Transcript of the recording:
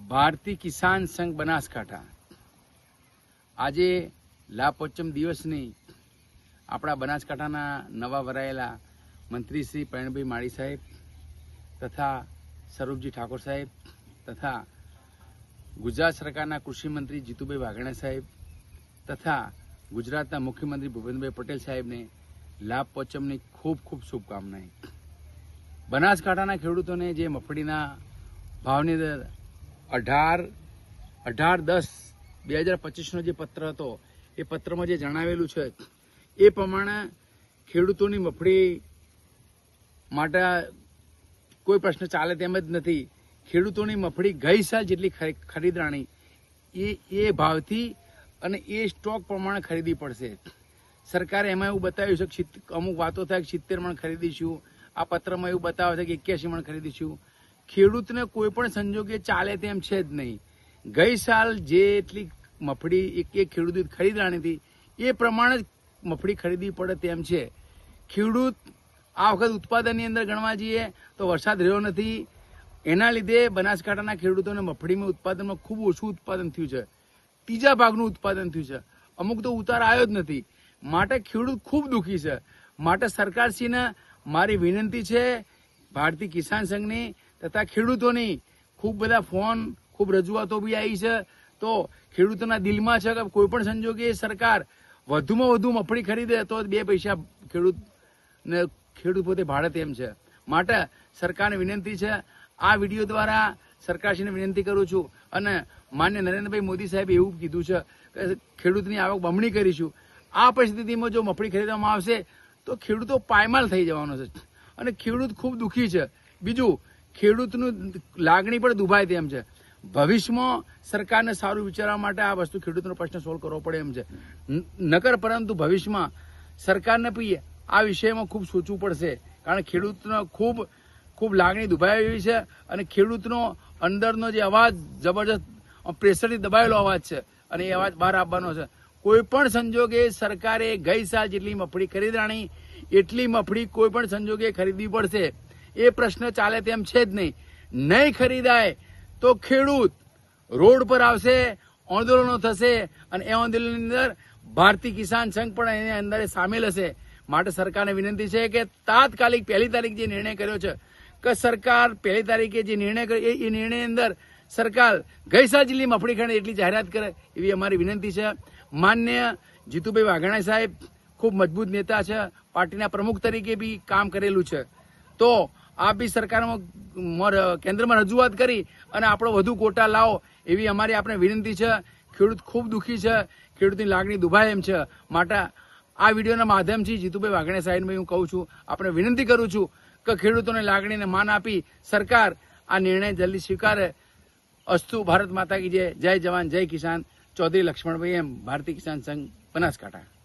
ભારતીય કિસાન સંઘ બનાસકાંઠા. આજે લાભપોચમ દિવસની આપણા બનાસકાંઠાના નવા વરાયેલા મંત્રી શ્રી પ્રવીણભાઈ માળી સાહેબ તથા સ્વરૂપજી ઠાકોર સાહેબ તથા ગુજરાત સરકારના કૃષિમંત્રી જીતુભાઈ વાઘાણા સાહેબ તથા ગુજરાતના મુખ્યમંત્રી ભૂપેન્દ્રભાઈ પટેલ સાહેબને લાભ પંચમની ખૂબ ખૂબ શુભકામનાએ બનાસકાંઠાના ખેડૂતોને જે મફળીના ભાવની અંદર અઢાર અઢાર દસ, બે હજાર પચીસનો જે પત્ર હતો, એ પત્રમાં જે જણાવેલું છે, એ પ્રમાણે ખેડૂતોની મફળી માટે કોઈ પ્રશ્ન ચાલે તેમ જ નથી. ખેડૂતોની મફળી ગઈ સાલ જેટલી ખરી- ખરીદરાણી, એ એ ભાવથી અને એ સ્ટોક પ્રમાણે ખરીદી પડશે. સરકારે એમાં એવું બતાવ્યું છે કે અમુક વાતો થાય કે સિત્તેર મણ ખરીદીશું, આ પત્રમાં એવું બતાવે છે કે એક્યાસી મણ ખરીદીશું. ખેડૂતને કોઈ પણ સંજોગે ચાલે તેમ છે જ નહીં. ગઈ સાલ જે એટલી મફળી એક એક ખેડૂત ખરીદવાની હતી, એ પ્રમાણે જ મફળી ખરીદવી પડે તેમ છે. ખેડૂત આ વખત ઉત્પાદનની અંદર ગણવા જઈએ તો વરસાદ રહ્યો નથી. એના લીધે બનાસકાંઠાના ખેડૂતોને મફળીમાં ઉત્પાદનમાં ખૂબ ઓછું ઉત્પાદન થયું છે. ત્રીજા ભાગનું ઉત્પાદન થયું છે. અમુક તો ઉતાર આવ્યો જ નથી. માટે ખેડૂત ખૂબ દુઃખી છે. માટે સરકારશ્રીને મારી વિનંતી છે, ભારતીય કિસાન સંઘની તથા ખેડૂતોની ખૂબ બધા ફોન, ખૂબ રજૂઆતો બી આવી છે. તો ખેડૂતોના દિલમાં છે કે કોઈ પણ સંજોગે સરકાર વધુમાં વધુ મફળી ખરીદે તો બે પૈસા ખેડૂત ને ખેડૂત પોતે ભાડે તેમ છે. માટે સરકારને વિનંતી છે, આ વીડિયો દ્વારા સરકારશ્રીને વિનંતી કરું છું અને માન્ય નરેન્દ્રભાઈ મોદી સાહેબે એવું કીધું છે કે ખેડૂતની આવક બમણી કરીશું. આ પરિસ્થિતિમાં જો મફળી ખરીદવામાં આવશે તો ખેડૂતો પાયમાલ થઈ જવાનો છે. અને ખેડૂત ખૂબ દુઃખી છે. બીજું ખેડૂતનું લાગણી પણ દુભાય તેમ છે. ભવિષ્યમાં સરકારને સારું વિચારવા માટે આ વસ્તુ ખેડૂતનો પ્રશ્ન સોલ્વ કરવો પડે એમ છે. નકર પરંતુ ભવિષ્યમાં સરકારને પણ આ વિષયમાં ખૂબ સોચવું પડશે. કારણ ખેડૂતનો ખૂબ ખૂબ લાગણી દુભાઈ એવી છે અને ખેડૂતનો અંદરનો જે અવાજ જબરજસ્ત પ્રેશરથી દબાયેલો અવાજ છે અને એ અવાજ બહાર આવવાનો છે. કોઈ પણ સંજોગે સરકારે ગઈ સાલ જેટલી મફળી ખરીદાણી એટલી મફળી કોઈ પણ સંજોગે ખરીદવી પડશે. એ પ્રશ્ન ચાલે તેમ છે જ નહીં. નહીં ખરીદાય તો ખેડૂત રોડ પર આવશે, આંદોલનો થશે અને એ આંદોલનની અંદર ભારતીય કિસાન સંઘ પણ એની અંદર સામેલ હશે. માટે સરકારને વિનંતી છે કે તાત્કાલિક પહેલી તારીખ જે નિર્ણય કર્યો છે, કે સરકાર પહેલી તારીખે જે નિર્ણય કર્યો, એ- નિર્ણય અંદર સરકાર ગઈસા જિલ્લી મફળી ખણે એટલી જાહેરાત કરે એવી અમારી વિનંતી છે. માન્ય જીતુભાઈ વાઘાણા સાહેબ ખૂબ મજબૂત નેતા છે, પાર્ટીના પ્રમુખ તરીકે બી કામ કરેલું છે. તો આપ બી સરકારમાં કેન્દ્રમાં રજૂઆત કરી અને આપણો વધુ કોટા લાવો એવી અમારી આપણે વિનંતી છે. ખેડૂત ખૂબ દુઃખી છે. ખેડૂતની લાગણી દુભાય એમ છે. માટે આ વિડીયોના માધ્યમથી જીતુભાઈ વાઘણે સાહેબભાઈ હું કહું છું, આપણે વિનંતી કરું છું કે ખેડૂતોને લાગણીને માન આપી સરકાર આ નિર્ણય જલ્દી સ્વીકારે. અસ્તુ ભારત માતા કી જય. જય જવાન, જય કિસાન. ચૌધરી લક્ષ્મણભાઈ એમ, ભારતીય કિસાન સંઘ બનાસકાંઠા.